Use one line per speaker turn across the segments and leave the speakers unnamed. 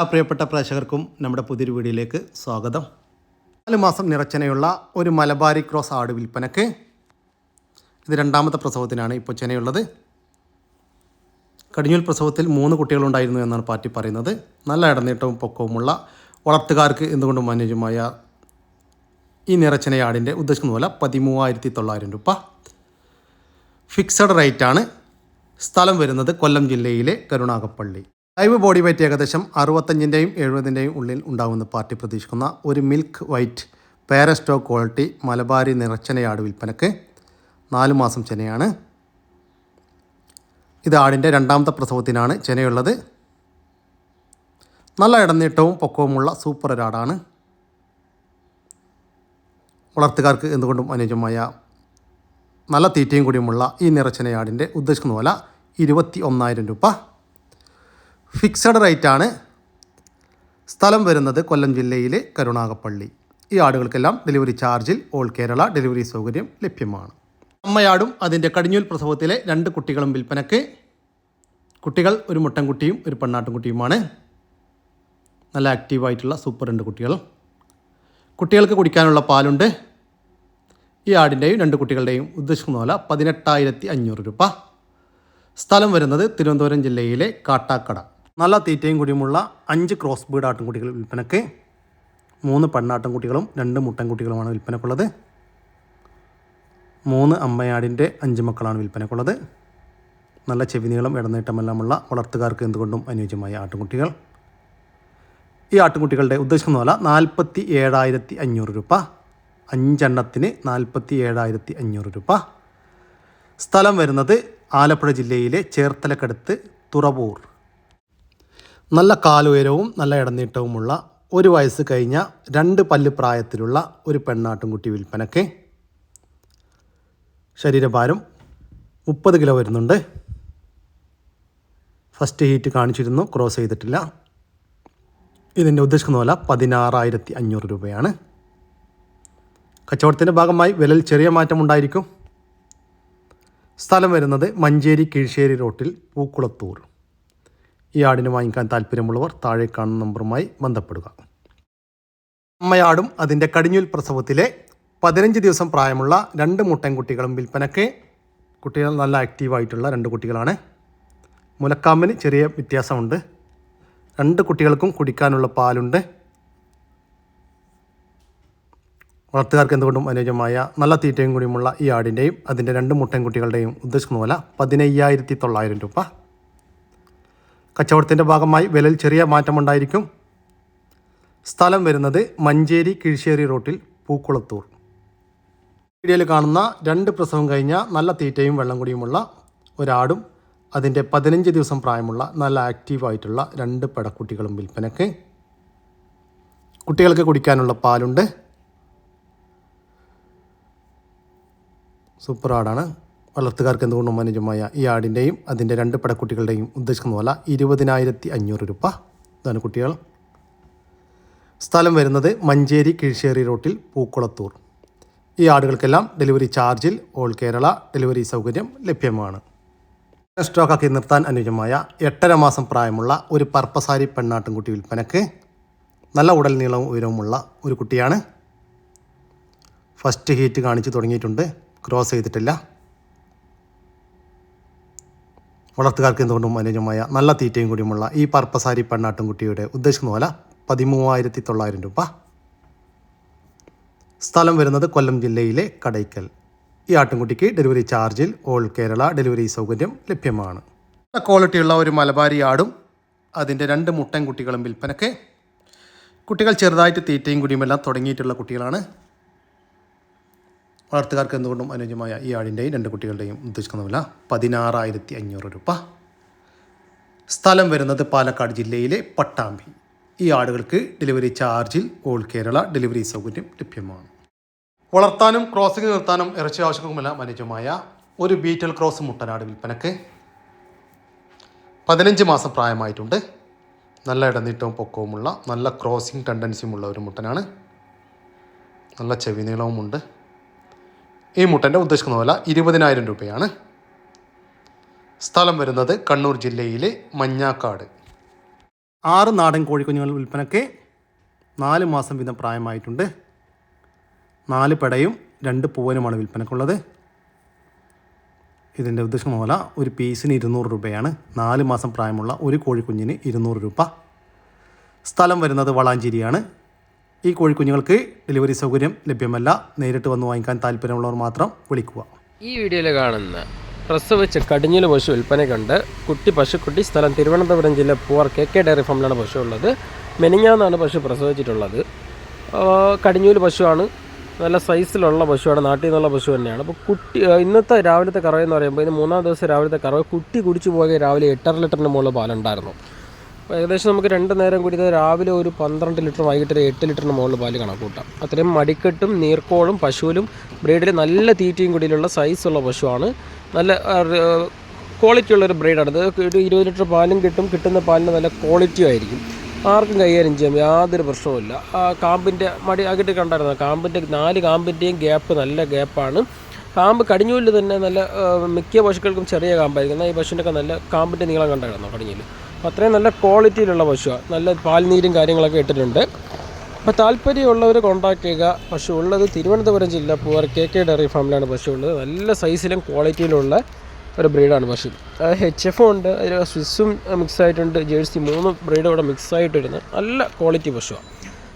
ആ പ്രിയപ്പെട്ട പ്രേക്ഷകർക്കും നമ്മുടെ പുതിയൊരു വീഡിയോയിലേക്ക് സ്വാഗതം. നാല് മാസം നിറച്ചനയുള്ള ഒരു മലബാരി ക്രോസ് ആട് വിൽപ്പനക്ക് ഇത് രണ്ടാമത്തെ പ്രസവത്തിനാണ് ഇപ്പോൾ ചെനയുള്ളത് കടിഞ്ഞൂൽ പ്രസവത്തിൽ മൂന്ന് കുട്ടികളുണ്ടായിരുന്നു എന്നാണ് പാർട്ടി പറയുന്നത്. നല്ല ഇടനീട്ടവും പൊക്കവുമുള്ള വളർത്തുകാർക്ക് എന്തുകൊണ്ടും അനുയോജ്യമായ ഈ നിറച്ചനയാടിന്റെ ഉദ്ദേശിക്കുന്ന പോലെ പതിമൂവായിരത്തി തൊള്ളായിരം രൂപ. ഫിക്സഡ് റേറ്റാണ്. സ്ഥലം വരുന്നത് കൊല്ലം ജില്ലയിലെ കരുണാകപ്പള്ളി. ലൈവ് ബോഡി വെയിറ്റ് ഏകദേശം അറുപത്തഞ്ചിന്റെയും എഴുപതിന്റെയും ഉള്ളിൽ ഉണ്ടാവുമെന്ന് പാർട്ടി പ്രതീക്ഷിക്കുന്ന ഒരു മിൽക്ക് വൈറ്റ് പേരസ്റ്റോ ക്വാളിറ്റി മലബാരി നിറച്ചനയാട് വിൽപ്പനക്ക് നാല് മാസം ചെനയാണ്. ഇത് ആടിന്റെ രണ്ടാമത്തെ പ്രസവത്തിനാണ് ചെനയുള്ളത്. നല്ല ഇടനീട്ടവും പൊക്കവുമുള്ള സൂപ്പർ ഒരാടാണ് വളർത്തുകാർക്ക് എന്തുകൊണ്ടും അനുയോജ്യമായ നല്ല തീറ്റയും കൂടിയുമുള്ള ഈ നിറച്ചനയാടിന്റെ ഉദ്ദേശിക്കുന്ന പോലെ ഇരുപത്തി ഒന്നായിരം രൂപ. ഫിക്സഡ് റേറ്റാണ് സ്ഥലം വരുന്നത് കൊല്ലം ജില്ലയിലെ കരുണാകപ്പള്ളി ഈ ആടുകൾക്കെല്ലാം ഡെലിവറി ചാർജിൽ ഓൾ കേരള ഡെലിവറി സൗകര്യം ലഭ്യമാണ്. അമ്മയാടും അതിന്റെ കടിഞ്ഞൂൽ പ്രസവത്തിലെ രണ്ട് കുട്ടികളും വിൽപ്പനക്ക് കുട്ടികൾ ഒരു മുട്ടൻകുട്ടിയും ഒരു പെണ്ണാട്ടുംകുട്ടിയുമാണ്. നല്ല ആക്റ്റീവായിട്ടുള്ള സൂപ്പർ രണ്ട് കുട്ടികൾ കുട്ടികൾക്ക് കുടിക്കാനുള്ള പാലുണ്ട്. ഈ ആടിന്റെയും രണ്ട് കുട്ടികളുടെയും ഉദ്ദേശിക്കുന്ന പോലെ പതിനെട്ടായിരത്തി അഞ്ഞൂറ് രൂപ. സ്ഥലം വരുന്നത് തിരുവനന്തപുരം ജില്ലയിലെ കാട്ടാക്കട. നല്ല തീറ്റയും കൂടിയുമുള്ള അഞ്ച് ക്രോസ് ബീഡ് ആട്ടിൻകുട്ടികൾ വിൽപ്പനക്ക്. മൂന്ന് പെണ്ണാട്ടിൻകുട്ടികളും രണ്ട് മുട്ടൻകുട്ടികളുമാണ് വിൽപ്പനക്കുള്ളത്. മൂന്ന് അമ്മയാടിന്റെ അഞ്ച് മക്കളാണ് വിൽപ്പനക്കുള്ളത്. നല്ല ചെവിനീളം ഇടനീട്ടമെല്ലാമുള്ള വളർത്തുകാർക്ക് എന്തുകൊണ്ടും അനുയോജ്യമായ ആട്ടിൻകുട്ടികൾ ഈ ആട്ടിൻകുട്ടികളുടെ ഉദ്ദേശിക്കുന്ന പറഞ്ഞാൽ നാൽപ്പത്തി ഏഴായിരത്തി അഞ്ഞൂറ് രൂപ. അഞ്ചെണ്ണത്തിന് നാൽപ്പത്തി ഏഴായിരത്തി അഞ്ഞൂറ് രൂപ. സ്ഥലം വരുന്നത് ആലപ്പുഴ ജില്ലയിലെ ചേർത്തലക്കടുത്ത് തുറവൂർ. നല്ല കാലുയരവും നല്ല ഇടനീട്ടവുമുള്ള ഒരു വയസ്സ് കഴിഞ്ഞ രണ്ട് പല്ല് പ്രായത്തിലുള്ള ഒരു പെണ്ണാട്ടുംകുട്ടി വിൽപ്പനയ്ക്ക് ശരീരഭാരം മുപ്പത് കിലോ വരുന്നുണ്ട്. ഫസ്റ്റ് ഹീറ്റ് കാണിച്ചിരുന്നു ക്രോസ് ചെയ്തിട്ടില്ല. ഇതിന്റെ ഉദ്ദേശിക്കുന്ന പോലെ പതിനാറായിരത്തി അഞ്ഞൂറ് രൂപയാണ്. കച്ചവടത്തിന്റെ ഭാഗമായി വിലയിൽ ചെറിയ മാറ്റമുണ്ടായിരിക്കും സ്ഥലം വരുന്നത് മഞ്ചേരി കീഴ്ശ്ശേരി റോട്ടിൽ പൂക്കുളത്തൂർ. ഈ ആടിനെ വാങ്ങിക്കാൻ താല്പര്യമുള്ളവർ താഴെ കാണുന്ന നമ്പറുമായി ബന്ധപ്പെടുക. അമ്മയാടും അതിന്റെ കടിഞ്ഞൂൽ പ്രസവത്തിലെ പതിനഞ്ച് ദിവസം പ്രായമുള്ള രണ്ട് മുട്ടൻകുട്ടികളും വിൽപ്പനക്ക് കുട്ടികൾ നല്ല ആക്റ്റീവായിട്ടുള്ള രണ്ട് കുട്ടികളാണ്. മുലക്കാമ്പിന് ചെറിയ വ്യത്യാസമുണ്ട്. രണ്ട് കുട്ടികൾക്കും കുടിക്കാനുള്ള പാലുണ്ട്. വളർത്തുകാർക്ക് എന്തുകൊണ്ടും അനുയോജ്യമായ നല്ല തീറ്റയും കൂടിയുമുള്ള ഈ ആടിന്റെയും അതിന്റെ രണ്ട് മുട്ടൻകുട്ടികളുടെയും ഉദ്ദേശിക്കുന്ന പോലെ പതിനയ്യായിരത്തി തൊള്ളായിരം രൂപ. കച്ചവടത്തിന്റെ ഭാഗമായി വിലയിൽ ചെറിയ മാറ്റമുണ്ടായിരിക്കും. സ്ഥലം വരുന്നത് മഞ്ചേരി കിഴിശ്ശേരി റോട്ടിൽ പൂക്കുളത്തൂർ. വീഡിയോയിൽ കാണുന്ന രണ്ട് പ്രസവം കഴിഞ്ഞ നല്ല തീറ്റയും വെള്ളം കുടിയുമുള്ള ഒരാടും അതിന്റെ പതിനഞ്ച് ദിവസം പ്രായമുള്ള നല്ല ആക്റ്റീവായിട്ടുള്ള രണ്ട് പടക്കുട്ടികളും വിൽപ്പനക്ക് കുട്ടികൾക്ക് കുടിക്കാനുള്ള പാലുണ്ട്. സൂപ്പർ ആടാണ്. വളർത്തുകാർക്ക് എന്തുകൊണ്ടും അനുജമായ ഈ ആടിന്റെയും അതിന്റെ രണ്ട് പടക്കുട്ടികളുടെയും ഉദ്ദേശിക്കുന്ന പോലെ ഇരുപതിനായിരത്തി അഞ്ഞൂറ് രൂപ. ഇതാണ് കുട്ടികൾ. സ്ഥലം വരുന്നത് മഞ്ചേരി കിഴിശ്ശേരി റോട്ടിൽ പൂക്കുളത്തൂർ. ഈ ആടുകൾക്കെല്ലാം ഡെലിവറി ചാർജിൽ ഓൾ കേരള ഡെലിവറി സൗകര്യം ലഭ്യമാണ്. സ്റ്റോക്കാക്കി നിർത്താൻ അനുയോജ്യമായ എട്ടര മാസം പ്രായമുള്ള ഒരു പർപ്പസാരി പെണ്ണാട്ടിൻകുട്ടി വിൽപ്പനക്ക് നല്ല ഉടൽ നീളവും ഉയരവുമുള്ള ഒരു കുട്ടിയാണ്. ഫസ്റ്റ് ഹീറ്റ് കാണിച്ച് തുടങ്ങിയിട്ടുണ്ട്. ക്രോസ് ചെയ്തിട്ടില്ല. വളർത്തുകാർക്ക് എന്തുകൊണ്ടും അനുയോജ്യമായ നല്ല തീറ്റയും കൂടിയുമുള്ള ഈ പർപ്പസാരി പെണ്ണാട്ടുംകുട്ടിയുടെ ഉദ്ദേശിക്കുന്ന പോലെ പതിമൂവായിരത്തി തൊള്ളായിരം രൂപ. സ്ഥലം വരുന്നത് കൊല്ലം ജില്ലയിലെ കടയ്ക്കൽ. ഈ ആട്ടിൻകുട്ടിക്ക് ഡെലിവറി ചാർജിൽ ഓൾ കേരള ഡെലിവറി സൗകര്യം ലഭ്യമാണ്. ക്വാളിറ്റിയുള്ള ഒരു മലബാരി ആടും അതിന്റെ രണ്ട് മുട്ടൻ കുട്ടികളും വിൽപ്പനക്ക് കുട്ടികൾ ചെറുതായിട്ട് തീറ്റയും കുടിയുമെല്ലാം തുടങ്ങിയിട്ടുള്ള കുട്ടികളാണ്. വളർത്തുകാർക്ക് എന്തുകൊണ്ടും അനുയോജ്യമായ ഈ ആടിന്റെയും രണ്ട് കുട്ടികളുടെയും ഉദ്ദേശിക്കുന്ന വില പതിനാറായിരത്തി അഞ്ഞൂറ് രൂപ. സ്ഥലം വരുന്നത് പാലക്കാട് ജില്ലയിലെ പട്ടാമ്പി. ഈ ആടുകൾക്ക് ഡെലിവറി ചാർജിൽ ഓൾ കേരള ഡെലിവറി സൗകര്യം ലഭ്യമാണ്. വളർത്താനും ക്രോസിംഗ് നിർത്താനും ഇറച്ചി ആവശ്യങ്ങൾക്കുമെല്ലാം അനുയോജ്യമായ ഒരു ബീറ്റൽ ക്രോസ് മുട്ടനാട് വിൽപ്പനക്ക് പതിനഞ്ച് മാസം പ്രായമായിട്ടുണ്ട്. നല്ല ഇടനീട്ടവും പൊക്കവുമുള്ള നല്ല ക്രോസിംഗ് ടെൻഡൻസിയുമുള്ള ഒരു മുട്ടനാണ്. നല്ല ചെവി നീളവുമുണ്ട്. ഈ മുട്ടന്റെ ഉദ്ദേശിക്കുന്ന വില ഇരുപതിനായിരം രൂപയാണ്. സ്ഥലം വരുന്നത് കണ്ണൂർ ജില്ലയിലെ മഞ്ഞാക്കാട്. ആറ് നാടൻ കോഴിക്കുഞ്ഞുങ്ങൾ വിൽപ്പനയ്ക്ക് നാല് മാസം വീതം പ്രായമായിട്ടുണ്ട്. നാല് പെടയും രണ്ട് പൂവനുമാണ് വിൽപ്പനക്കുള്ളത് ഇതിന്റെ ഉദ്ദേശം പോലെ ഒരു പീസിന് ഇരുന്നൂറ് രൂപയാണ്. നാല് മാസം പ്രായമുള്ള ഒരു കോഴിക്കുഞ്ഞിന് ഇരുന്നൂറ് രൂപ. സ്ഥലം വരുന്നത് വളാഞ്ചേരിയാണ്. ഈ കോഴിക്കുഞ്ഞുങ്ങൾക്ക് ഡെലിവറി സൗകര്യം ലഭ്യമല്ല. നേരിട്ട് വന്ന് വാങ്ങിക്കാൻ താല്പര്യമുള്ളവർ മാത്രം വിളിക്കുക.
ഈ വീഡിയോയിൽ കാണുന്ന പ്രസവിച്ച കടിഞ്ഞിൽ പശു വിൽപ്പന കണ്ട് കുട്ടി പശുക്കുട്ടി സ്ഥലം തിരുവനന്തപുരം ജില്ല പൂവാർ കെ കെ ഡയറി ഫാമിലാണ് പശു ഉള്ളത് മെനിഞ്ഞാന്നാണ് പശു പ്രസവിച്ചിട്ടുള്ളത്. കടിഞ്ഞൂൽ കടിഞ്ഞൂൽ പശുവാണ്. നല്ല സൈസിലുള്ള പശുവാണ്. നാട്ടിൽ നിന്നുള്ള പശു തന്നെയാണ്. അപ്പോൾ കുട്ടി ഇന്നത്തെ രാവിലത്തെ കറവെന്ന് പറയുമ്പോൾ ഇന്ന് മൂന്നാം ദിവസം രാവിലത്തെ കറവ് കുട്ടി കുടിച്ചു പോയ രാവിലെ എട്ടര ലിറ്ററിന് മുകളിൽ പാലുണ്ടായിരുന്നു. ഏകദേശം നമുക്ക് രണ്ട് നേരം കൂടിയത് രാവിലെ ഒരു പന്ത്രണ്ട് ലിറ്റർ വൈകിട്ട് ഒരു എട്ട് ലിറ്ററിന് മുകളിൽ പാൽ കണക്കൂട്ടാം. അത്രയും മടിക്കെട്ടും നീർക്കോളും പശുവിലും ബ്രീഡിൽ നല്ല തീറ്റയും കൂടിയിലുള്ള സൈസുള്ള പശുവാണ്. നല്ല ക്വാളിറ്റി ഉള്ളൊരു ബ്രീഡാണ് ഇത്. ഒരു ഇരുപത് ലിറ്റർ പാലും കിട്ടും. കിട്ടുന്ന പാലിന് നല്ല ക്വാളിറ്റി ആയിരിക്കും. ആർക്കും കൈകാര്യം ചെയ്യാം യാതൊരു പ്രശ്നവുമില്ല. കാമ്പിന്റെ മടി അകിട്ട് കണ്ടായിരുന്നു. കാമ്പിന്റെ നാല് കാമ്പിന്റെയും ഗ്യാപ്പ് നല്ല ഗ്യാപ്പാണ് കാമ്പ് കടിഞ്ഞൂലിൽ തന്നെ നല്ല മിക്ക പശുക്കൾക്കും ചെറിയ കാമ്പായിരിക്കും. എന്നാൽ ഈ പശുവിന്റെ ഒക്കെ നല്ല കാമ്പിന്റെ നീളം കണ്ടായിരുന്നു കടിഞ്ഞൂൽ? അപ്പോൾ അത്രയും നല്ല ക്വാളിറ്റിയിലുള്ള പശുവാണ് നല്ല പാൽനീരും കാര്യങ്ങളൊക്കെ ഇട്ടിട്ടുണ്ട്. അപ്പോൾ താല്പര്യമുള്ളവർ കോൺടാക്ട് ചെയ്യുക. പശു ഉള്ളത് തിരുവനന്തപുരം ജില്ല പൂവർ കെ കെ ഡയറി ഫാമിലാണ് പശു ഉള്ളത്. നല്ല സൈസിലും ക്വാളിറ്റിയിലുള്ള ഒരു ബ്രീഡാണ് പശു. എച്ച് എഫും ഉണ്ട്. അതിൽ സ്വിസ്സും മിക്സ് ആയിട്ടുണ്ട്. ജേഴ്സി മൂന്ന് ബ്രീഡും ഇവിടെ മിക്സ് ആയിട്ട് വരുന്നത് നല്ല ക്വാളിറ്റി പശുവാണ്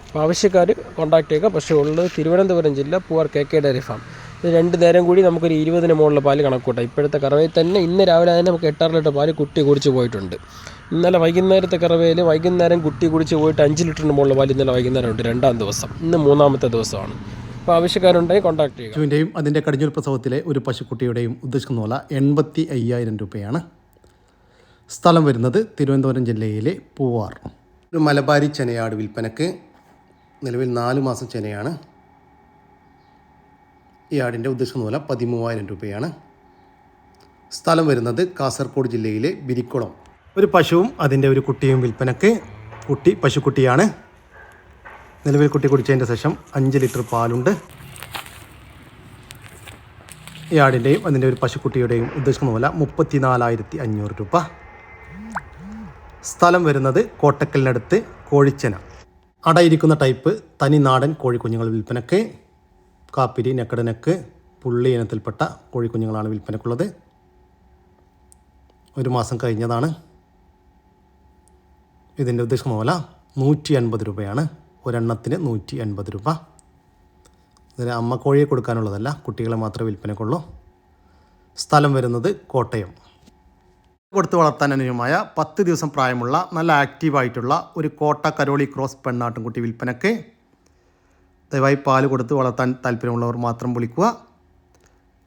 അപ്പോൾ ആവശ്യക്കാർ കോൺടാക്ട് ചെയ്യുക. പശു ഉള്ളത് തിരുവനന്തപുരം ജില്ല Poovar K K dairy farm. രണ്ട് നേരം കൂടി നമുക്കൊരു ഇരുപതിന് മുകളിൽ പാൽ കണക്കൂട്ടാം. ഇപ്പോഴത്തെ കറവയിൽ തന്നെ ഇന്ന് രാവിലെ തന്നെ നമുക്ക് എട്ടാറ് ലിറ്റർ പാൽ കുട്ടി കുടിച്ച് പോയിട്ടുണ്ട്. ഇന്നലെ വൈകുന്നേരത്തെ കറവയിൽ വൈകുന്നേരം കുട്ടി കുടിച്ച് പോയിട്ട് അഞ്ച് ലിറ്ററിന് മുകളിൽ പാൽ ഇന്നലെ വൈകുന്നേരം ഉണ്ട് രണ്ടാം ദിവസം. ഇന്ന് മൂന്നാമത്തെ ദിവസമാണ്. അപ്പോൾ ആവശ്യക്കാരുണ്ടെങ്കിൽ കോൺടാക്ട് ചെയ്യുക.
പശുവിന്റെയും അതിന്റെ കടിഞ്ഞൂൽ പ്രസവത്തിലെ ഒരു പശുക്കുട്ടിയുടെയും ഉദ്ദേശിക്കുന്ന പോലെ എൺപത്തി അയ്യായിരം രൂപയാണ്. സ്ഥലം വരുന്നത് തിരുവനന്തപുരം ജില്ലയിലെ പൂവാർ. ഒരു മലബാരി ചെനയാട് വിൽപ്പനക്ക് നിലവിൽ നാല് മാസം ചെനയാണ്. ഈ ആടിന്റെ ഉദ്ദേശിക്കുന്ന പറഞ്ഞാൽ പതിമൂവായിരം രൂപയാണ്. സ്ഥലം വരുന്നത് കാസർഗോഡ് ജില്ലയിലെ ബിരിക്കുളം ഒരു പശുവും അതിന്റെ ഒരു കുട്ടിയും വിൽപ്പനക്ക്. കുട്ടി പശുക്കുട്ടിയാണ്. നിലവിൽ കുട്ടി കുടിച്ചതിന്റെ ശേഷം അഞ്ച് ലിറ്റർ പാലുണ്ട്. ഈ ആടിന്റെയും അതിന്റെ ഒരു പശുക്കുട്ടിയുടെയും ഉദ്ദേശിക്കുന്ന പോലെ മുപ്പത്തിനാലായിരത്തി അഞ്ഞൂറ് രൂപ. സ്ഥലം വരുന്നത് കോട്ടക്കലിനടുത്ത് കോഴിച്ചന. അടയിരിക്കുന്ന ടൈപ്പ് തനി നാടൻ കോഴിക്കുഞ്ഞുങ്ങൾ വിൽപ്പനക്ക്. കാപ്പിരി നെക്കടനക്ക് പുള്ളി ഇനത്തിൽപ്പെട്ട കോഴിക്കുഞ്ഞുങ്ങളാണ് വിൽപ്പനക്കുള്ളത് ഒരു മാസം കഴിഞ്ഞതാണ് ഇതിന്റെ ഉദ്ദേശിക്കുന്ന നൂറ്റി അൻപത് രൂപയാണ്. ഒരെണ്ണത്തിന് നൂറ്റി അൻപത് രൂപ. ഇതിന് അമ്മ കോഴിയെ കൊടുക്കാനുള്ളതല്ല കുട്ടികളെ മാത്രമേ വിൽപ്പനക്കുള്ളൂ സ്ഥലം വരുന്നത് കോട്ടയം. കൊടുത്ത് വളർത്താൻ അനുയോജ്യമായ പത്ത് ദിവസം പ്രായമുള്ള നല്ല ആക്റ്റീവായിട്ടുള്ള ഒരു കോട്ട കരോളി ക്രോസ് പെണ്ണാട്ടുംകുട്ടി വിൽപ്പനക്ക് ദയവായി പാൽ കൊടുത്ത് വളർത്താൻ താല്പര്യമുള്ളവർ മാത്രം വിളിക്കുക.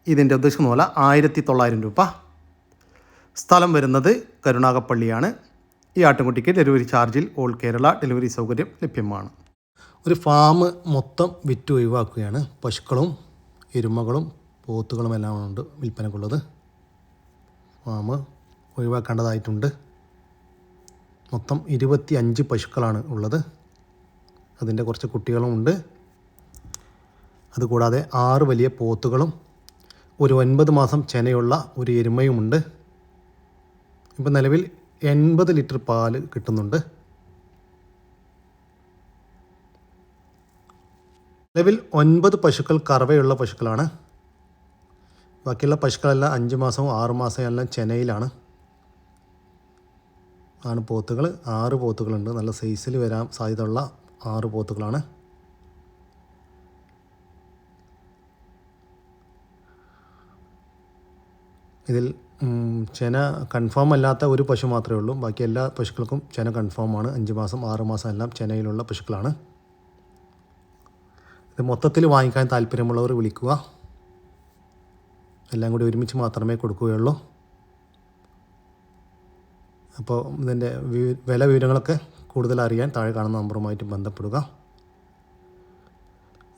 ഇതിന്റെ ഉദ്ദേശിക്കുന്ന പോലെ ആയിരത്തി തൊള്ളായിരം രൂപ. സ്ഥലം വരുന്നത് കരുണാകപ്പള്ളിയാണ് ഈ ആട്ടുംകുട്ടിക്ക് ഡെലിവറി ചാർജിൽ ഓൾ കേരള ഡെലിവറി സൗകര്യം ലഭ്യമാണ്. ഒരു ഫാം മൊത്തം വിറ്റ് ഒഴിവാക്കുകയാണ്. പശുക്കളും എരുമകളും പോത്തുകളും എല്ലാം ഉണ്ട് വിൽപ്പനക്കുള്ളത് ഫാം ഒഴിവാക്കേണ്ടതായിട്ടുണ്ട്. മൊത്തം ഇരുപത്തി അഞ്ച് പശുക്കളാണ് ഉള്ളത്. അതിന്റെ കുറച്ച് കുട്ടികളും ഉണ്ട്. അതുകൂടാതെ ആറ് വലിയ പോത്തുകളും ഒരു ഒൻപത് മാസം ചെനയുള്ള ഒരു എരുമയുമുണ്ട്. ഇപ്പം നിലവിൽ എൺപത് ലിറ്റർ പാൽ കിട്ടുന്നുണ്ട്. നിലവിൽ ഒൻപത് പശുക്കൾ കറവയുള്ള പശുക്കളാണ്. ബാക്കിയുള്ള പശുക്കളെല്ലാം അഞ്ച് മാസവും ആറ് മാസവും എല്ലാം ചെനയിലാണ്. ആണ് പോത്തുകൾ. ആറ് പോത്തുകളുണ്ട്. നല്ല സൈസിൽ വരാൻ സാധ്യതയുള്ള ആറ് പോത്തുകളാണ്. ഇതിൽ ചെന കൺഫേം അല്ലാത്ത ഒരു പശു മാത്രമേ ഉള്ളൂ. ബാക്കി എല്ലാ പശുക്കൾക്കും ചെന കൺഫേമാണ് അഞ്ച് മാസം ആറ് മാസം എല്ലാം ചെനയിലുള്ള പശുക്കളാണ്. ഇത് മൊത്തത്തിൽ വാങ്ങിക്കാൻ താല്പര്യമുള്ളവർ വിളിക്കുക. എല്ലാം കൂടി ഒരുമിച്ച് മാത്രമേ കൊടുക്കുകയുള്ളൂ. അപ്പോൾ ഇതിന്റെ വില വിവരങ്ങളൊക്കെ കൂടുതൽ അറിയാൻ താഴെ കാണുന്ന നമ്പറുമായിട്ട് ബന്ധപ്പെടുക.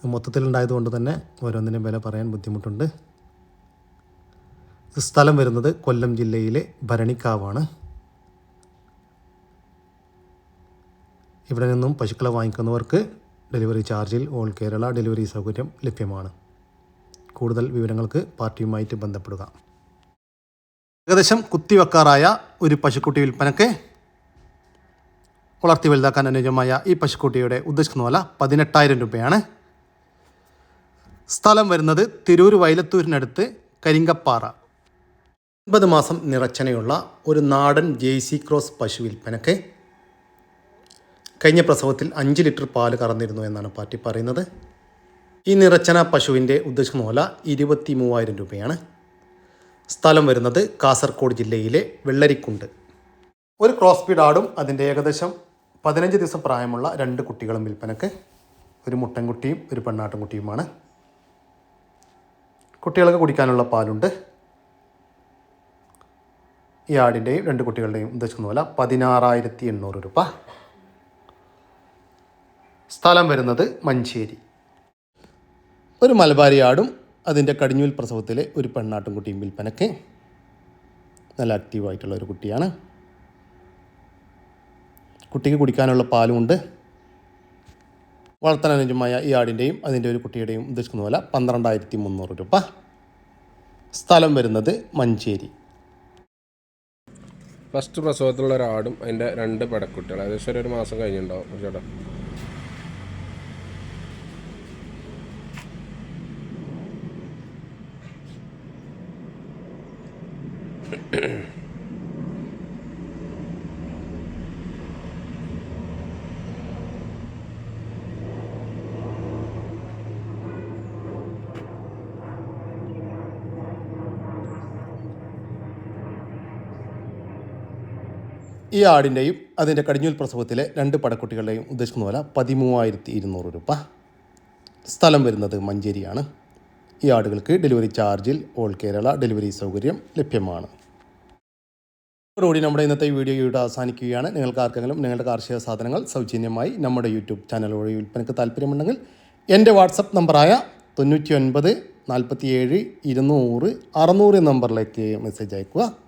മൊത്തത്തിലുണ്ടായതുകൊണ്ട് തന്നെ ഓരോന്നിനും വില പറയാൻ ബുദ്ധിമുട്ടുണ്ട്. സ്ഥലം വരുന്നത് കൊല്ലം ജില്ലയിലെ ഭരണിക്കാവാണ്. ഇവിടെ നിന്നും പശുക്കളെ വാങ്ങിക്കുന്നവർക്ക് ഡെലിവറി ചാർജിൽ ഓൾ കേരള ഡെലിവറി സൗകര്യം ലഭ്യമാണ്. കൂടുതൽ വിവരങ്ങൾക്ക് പാർട്ടിയുമായിട്ട് ബന്ധപ്പെടുക. ഏകദേശം കുത്തിവെക്കാറായ ഒരു പശുക്കുട്ടി വിൽപ്പനക്ക് വളർത്തി വലുതാക്കാൻ അനുയോജ്യമായ ഈ പശുക്കുട്ടിയുടെ ഉദ്ദേശിക്കുന്ന വില പതിനെട്ടായിരം രൂപയാണ്. സ്ഥലം വരുന്നത് തിരൂർ വയലത്തൂരിനടുത്ത് കരിങ്കപ്പാറ. ഒൻപത് മാസം നിറച്ചനയുള്ള ഒരു നാടൻ ജെയ്സി ക്രോസ് പശു വിൽപ്പനക്ക് കഴിഞ്ഞ പ്രസവത്തിൽ അഞ്ച് ലിറ്റർ പാൽ കറന്നിരുന്നു എന്നാണ് പാർട്ടി പറയുന്നത്. ഈ നിറച്ചന പശുവിന്റെ ഉദ്ദേശിക്കുന്ന വില ഇരുപത്തി മൂവായിരം രൂപയാണ്. സ്ഥലം വരുന്നത് കാസർഗോഡ് ജില്ലയിലെ വെള്ളരിക്കുണ്ട്. ഒരു ക്രോസ് ബീഡ് ആടും അതിന്റെ ഏകദേശം പതിനഞ്ച് ദിവസം പ്രായമുള്ള രണ്ട് കുട്ടികളും വിൽപ്പനക്ക്. ഒരു മുട്ടൻകുട്ടിയും ഒരു പെണ്ണാട്ടുംകുട്ടിയുമാണ്. കുട്ടികൾക്ക് കുടിക്കാനുള്ള പാലുണ്ട്. ഈ ആടിന്റെയും രണ്ട് കുട്ടികളുടെയും ഉദ്ദേശിക്കുന്ന പോലെ പതിനാറായിരത്തി എണ്ണൂറ് രൂപ. സ്ഥലം വരുന്നത് മഞ്ചേരി. ഒരു മലബാരി ആടും അതിന്റെ കടിഞ്ഞൂൽ പ്രസവത്തിലെ ഒരു പെണ്ണാട്ടും കുട്ടിയും വിൽപ്പനക്ക് നല്ല ആക്റ്റീവായിട്ടുള്ള ഒരു കുട്ടിയാണ്. കുട്ടിക്ക് കുടിക്കാനുള്ള പാലുമുണ്ട്. വളർത്താൻ അനുയോജ്യമായ ഈ ആടിന്റെയും അതിന്റെ ഒരു കുട്ടിയുടെയും ഉദ്ദേശിക്കുന്ന പോലെ പന്ത്രണ്ടായിരത്തി മുന്നൂറ് രൂപ. സ്ഥലം വരുന്നത് മഞ്ചേരി.
ഫസ്റ്റ് പ്രസവത്തിലുള്ള ഒരാടും അതിന്റെ രണ്ട് പടക്കുട്ടികൾ ഏകദേശം ഒരു- മാസം കഴിഞ്ഞിട്ടുണ്ടാവും. ചേട്ടാ.
ഈ ആടിന്റെയും അതിന്റെ കടിഞ്ഞൂൽ പ്രസവത്തിലെ രണ്ട് പടക്കുട്ടികളുടെയും ഉദ്ദേശിക്കുന്ന പോലെ പതിമൂവായിരത്തി ഇരുന്നൂറ് രൂപ. സ്ഥലം വരുന്നത് മഞ്ചേരിയാണ്. ഈ ആടുകൾക്ക് ഡെലിവറി ചാർജിൽ ഓൾ കേരള ഡെലിവറി സൗകര്യം ലഭ്യമാണ്. ഇതോടുകൂടി നമ്മുടെ ഇന്നത്തെ വീഡിയോ ഇവിടെ അവസാനിക്കുകയാണ്. നിങ്ങൾക്ക് ആർക്കെങ്കിലും നിങ്ങളുടെ കാർഷിക സാധനങ്ങൾ സൗജന്യമായി നമ്മുടെ യൂട്യൂബ് ചാനൽ വഴി വിൽപ്പനയ്ക്ക് താല്പര്യമുണ്ടെങ്കിൽ എന്റെ വാട്സപ്പ് നമ്പറായ തൊണ്ണൂറ്റി ഒൻപത് നാൽപ്പത്തി ഏഴ് ഇരുന്നൂറ് അറുന്നൂറ് നമ്പറിലേക്ക് മെസ്സേജ് അയക്കുക